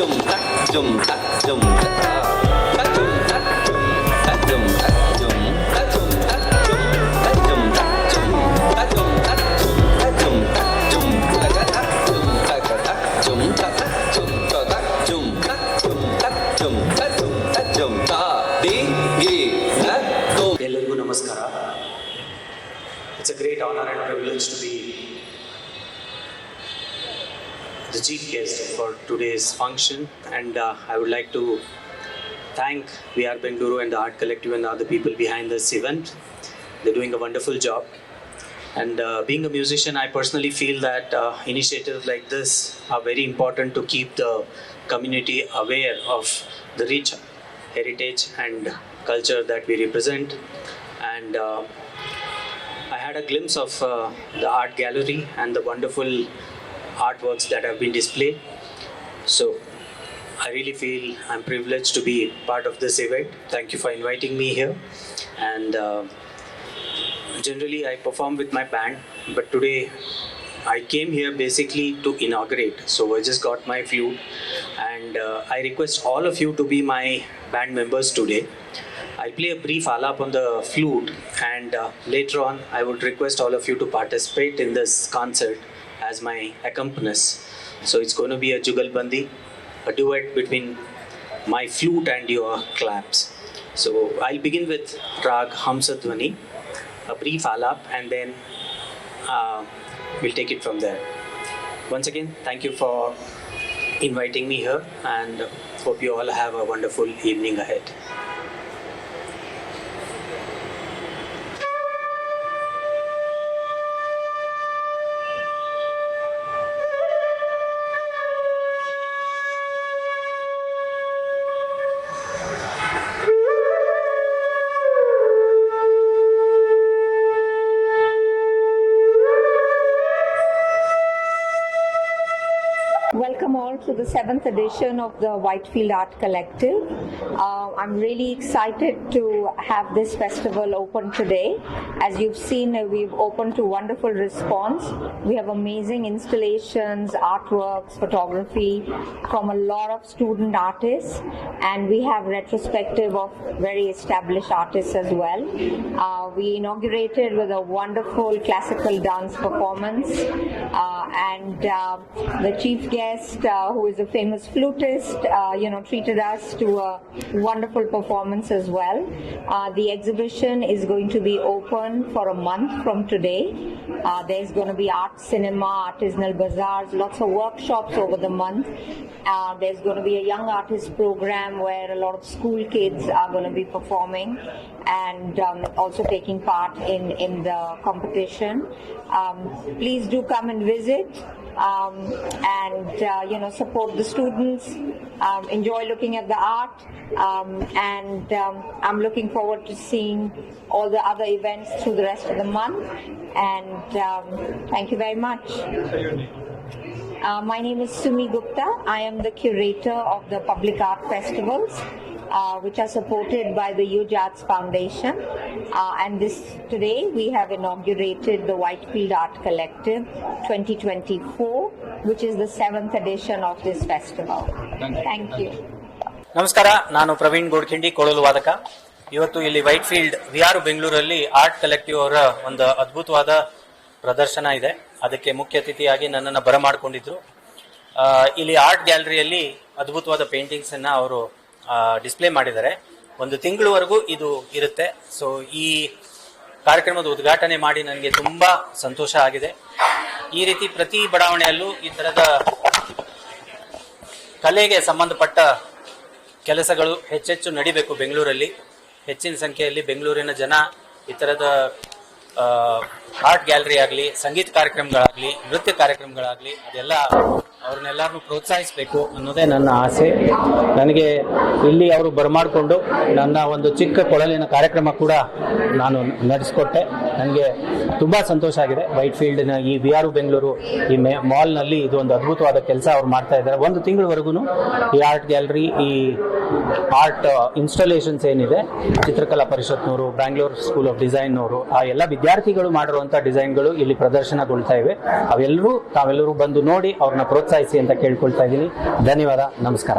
chùm tắt chùm tắt chùm tắt the chief guest for today's function and uh, I would like to thank VR Bengaluru and the Art Collective and the other people behind this event. They're doing a wonderful job. And uh, being a musician, I personally feel that uh, initiatives like this are very important to keep the community aware of the rich heritage and culture that we represent. And uh, I had a glimpse of uh, the art gallery and the wonderful artworks that have been displayed. So I really feel I'm privileged to be part of this event. Thank you for inviting me here. And uh, generally, I perform with my band, but today I came here basically to inaugurate. So I just got my flute, and uh, I request all of you to be my band members today. I'll play a brief alap on the flute, and uh, later on, I would request all of you to participate in this concert as my accompanist. So it's going to be a jugalbandi, a duet between my flute and your claps. So I'll begin with Rag Hamsadvani, a brief alap, and then uh, we'll take it from there. Once again, thank you for inviting me here, and hope you all have a wonderful evening ahead. Welcome all to the seventh edition of the Whitefield Art Collective. Uh, I'm really excited to have this festival open today. As you've seen, uh, we've opened to wonderful response. We have amazing installations, artworks, photography from a lot of student artists, and we have retrospective of very established artists as well. Uh, we inaugurated with a wonderful classical dance performance, uh, and uh, the chief guest, uh, who is a famous flutist, uh, you know, treated us to a wonderful performance as well. Uh, the exhibition is going to be open for a month from today. Uh, there's going to be art cinema, artisanal bazaars, lots of workshops over the month. Uh, there's going to be a young artist program where a lot of school kids are going to be performing and um, also taking part in, in the competition. Um, please do come and visit um, and uh, you know support the students. Um, enjoy looking at the art, um, and um, I'm looking forward to seeing all the other events through the rest of the month. And um, thank you very much. Uh, my name is Sumi Gupta. I am the curator of the public art festivals, uh, which are supported by the Huge Arts Foundation. Uh, and this today we have inaugurated the Whitefield Art Collective 2024, which is the seventh edition of this festival. Thank you. ನಮಸ್ಕಾರ ನಾನು ಪ್ರವೀಣ್ ಗೋಡ್ಖಿಂಡಿ ಕೊಳಲು ವಾದಕ ಇವತ್ತು ಇಲ್ಲಿ white field V R ಬೆಂಗಳೂರಲ್ಲಿ art collective ಅವರ ಒಂದು ಅದ್ಭುತವಾದ ಪ್ರದರ್ಶನ ಇದೆ ಅದಕ್ಕೆ ಮುಖ್ಯ ಅತಿಥಿಯಾಗಿ ನನ್ನನ್ನು ಬರಮಾಡಿಕೊಂಡಿದ್ರು Ili ಇಲ್ಲಿ ಆರ್ಟ್ ಗ್ಯಾಲರಿಯಲ್ಲಿ ಅದ್ಭುತವಾದ ಪೇಂಟಿಂಗ್ಸನ್ನು ಅನ್ನ ಅವರು ಡಿಸ್ಪ್ಲೇ ಮಾಡಿದ್ದಾರೆ. ಒಂದು ತಿಂಗಳವರೆಗೂ ಇದು ಇರುತ್ತೆ. ಸೊ ಈ ಕಾರ್ಯಕ್ರಮದ ಉದ್ಘಾಟನೆ ಮಾಡಿ ನನಗೆ ತುಂಬ ಸಂತೋಷ ಆಗಿದೆ. ಈ ರೀತಿ ಪ್ರತಿ ಬಡಾವಣೆಯಲ್ಲೂ ಈ ಥರದ ಕಲೆಗೆ ಸಂಬಂಧಪಟ್ಟ ಕೆಲಸಗಳು ಹೆಚ್ಚೆಚ್ಚು ನಡಿಬೇಕು ಬೆಂಗಳೂರಲ್ಲಿ. ಹೆಚ್ಚಿನ ಸಂಖ್ಯೆಯಲ್ಲಿ ಬೆಂಗಳೂರಿನ ಜನ ಈ ಥರದ ಆರ್ಟ್ ಗ್ಯಾಲರಿ ಆಗಲಿ, ಸಂಗೀತ ಕಾರ್ಯಕ್ರಮಗಳಾಗಲಿ, ನೃತ್ಯ ಕಾರ್ಯಕ್ರಮಗಳಾಗಲಿ, ಅದೆಲ್ಲ ಅವ್ರನ್ನೆಲ್ಲರನ್ನು ಪ್ರೋತ್ಸಾಹಿಸಬೇಕು ಅನ್ನೋದೇ ನನ್ನ ಆಸೆ. ನನಗೆ ಇಲ್ಲಿ ಅವರು ಬರಮಾಡಿಕೊಂಡು ನನ್ನ ಒಂದು ಚಿಕ್ಕ ಕೊಳಲಿನ ಕಾರ್ಯಕ್ರಮ ಕೂಡ ನಾನು ನಡೆಸಿಕೊಟ್ಟೆ. ನನಗೆ ತುಂಬ ಸಂತೋಷ ಆಗಿದೆ. ವೈಟ್ ಫೀಲ್ಡ್ನ ಈ ವಿ ಆರ್ ಬೆಂಗಳೂರು ಈ ಮೆ, ಮಾಲ್ನಲ್ಲಿ ಇದು ಒಂದು ಅದ್ಭುತವಾದ ಕೆಲಸ ಅವ್ರು ಮಾಡ್ತಾ ಇದ್ದಾರೆ. ಒಂದು ತಿಂಗಳವರೆಗೂ ಈ ಆರ್ಟ್ ಗ್ಯಾಲರಿ, ಈ ಆರ್ಟ್ ಇನ್ಸ್ಟಾಲೇಷನ್ಸ್ ಏನಿದೆ, ಚಿತ್ರಕಲಾ ಪರಿಷತ್ನವರು, ಬ್ಯಾಂಗ್ಳೂರ್ ಸ್ಕೂಲ್ ಆಫ್ ಡಿಸೈನ್ನವರು, ಆ ಎಲ್ಲ ವಿದ್ಯಾರ್ಥಿಗಳು ಮಾಡಿರುವಂಥ ಡಿಸೈನ್ಗಳು ಇಲ್ಲಿ ಪ್ರದರ್ಶನಗೊಳ್ತಾ ಇವೆ. ಅವೆಲ್ಲರೂ ತಾವೆಲ್ಲರೂ ಬಂದು ನೋಡಿ ಅವ್ರನ್ನ ಪ್ರೋತ್ಸಾಹಿಸಿ ಅಂತ ಕೇಳ್ಕೊಳ್ತಾ ಇದ್ದೀನಿ. ಧನ್ಯವಾದ. ನಮಸ್ಕಾರ.